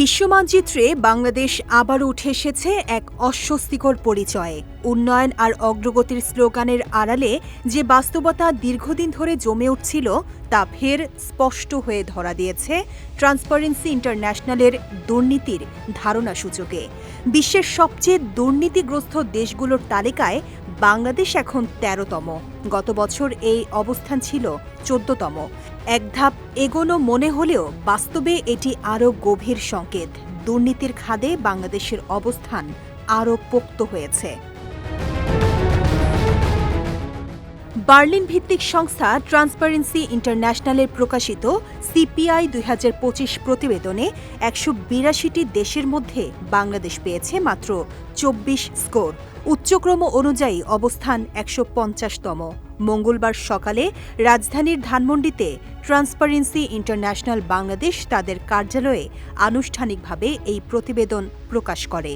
বিশ্বমানচিত্রে বাংলাদেশ আবারও উঠে এসেছে এক অস্বস্তিকর পরিচয়ে। উন্নয়ন আর অগ্রগতির স্লোগানের আড়ালে যে বাস্তবতা দীর্ঘদিন ধরে জমে উঠছিল, তা ফের স্পষ্ট হয়ে ধরা দিয়েছে ট্রান্সপারেন্সি ইন্টারন্যাশনালের দুর্নীতির ধারণা সূচকে। বিশ্বের সবচেয়ে দুর্নীতিগ্রস্ত দেশগুলোর তালিকায় বাংলাদেশ এখন তেরোতম। গত বছর এই অবস্থান ছিল চোদ্দতম। এক ধাপ এগোনো মনে হলেও বাস্তবে এটি আরও গভীর সংকেত। দুর্নীতির খাদে বাংলাদেশের অবস্থান আরও পোক্ত হয়েছে। বার্লিন ভিত্তিক সংস্থা ট্রান্সপারেন্সি ইন্টারন্যাশনালের প্রকাশিত সিপিআই দুই হাজার পঁচিশ প্রতিবেদনে একশো বিরাশিটি দেশের মধ্যে বাংলাদেশ পেয়েছে মাত্র চব্বিশ স্কোর। উচ্চক্রম অনুযায়ী অবস্থান একশো পঞ্চাশতম। মঙ্গলবার সকালে রাজধানীর ধানমন্ডিতে ট্রান্সপারেন্সি ইন্টারন্যাশনাল বাংলাদেশ তাদের কার্যালয়ে আনুষ্ঠানিকভাবে এই প্রতিবেদন প্রকাশ করে।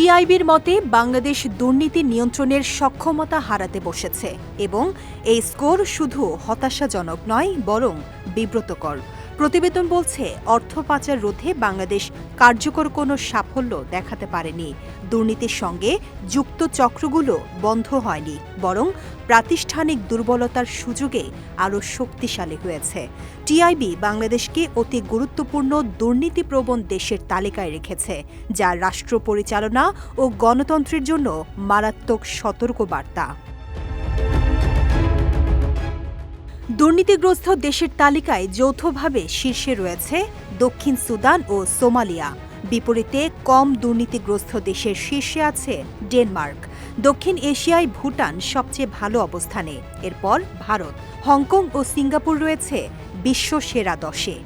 টিআইবির মতে, বাংলাদেশ দুর্নীতি নিয়ন্ত্রণের সক্ষমতা হারাতে বসেছে এবং এই স্কোর শুধু হতাশাজনক নয়, বরং বিব্রতকর। প্রতিবেদন বলছে, অর্থ পাচার রোধে বাংলাদেশ কার্যকর কোনো সাফল্য দেখাতে পারেনি। দুর্নীতির সঙ্গে যুক্ত চক্রগুলো বন্ধ হয়নি, বরং প্রাতিষ্ঠানিক দুর্বলতার সুযোগে আরও শক্তিশালী হয়েছে। টিআইবি বাংলাদেশকে অতি গুরুত্বপূর্ণ দুর্নীতিপ্রবণ দেশের তালিকায় রেখেছে, যা রাষ্ট্র পরিচালনা ও গণতন্ত্রের জন্য মারাত্মক সতর্কবার্তা। দুর্নীতিগ্রস্ত দেশের তালিকায় যৌথভাবে শীর্ষে রয়েছে দক্ষিণ সুদান ও সোমালিয়া। বিপরীতে কম দুর্নীতিগ্রস্ত দেশের শীর্ষে আছে ডেনমার্ক। দক্ষিণ এশিয়ায় ভুটান সবচেয়ে ভালো অবস্থানে। এরপর ভারত। হংকং ও সিঙ্গাপুর রয়েছে বিশ্ব সেরা দশে।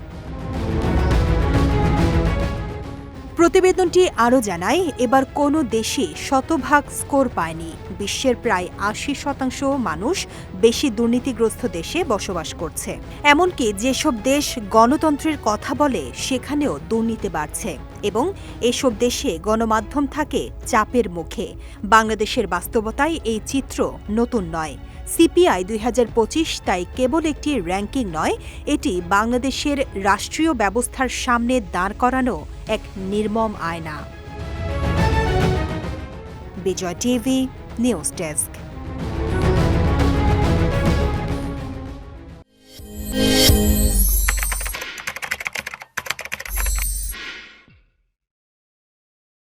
প্রতিবেদনটি আরও জানায়, এবার কোনো দেশই শতভাগ স্কোর পায়নি। বিশ্বের প্রায় আশি শতাংশ মানুষ বেশি দুর্নীতিগ্রস্ত দেশে বসবাস করছে। এমনকি যেসব দেশ গণতন্ত্রের কথা বলে, সেখানেও দুর্নীতি বাড়ছে এবং এসব দেশে গণমাধ্যম থাকে চাপের মুখে। বাংলাদেশের বাস্তবতায় এই চিত্র নতুন নয়। সিপিআই দুই হাজার পঁচিশ, তাই কেবল একটি র্যাঙ্কিং নয়, এটি বাংলাদেশের রাষ্ট্রীয় ব্যবস্থার সামনে দাঁড় করানো এক নির্মম আয়না। Vijay TV, news desk.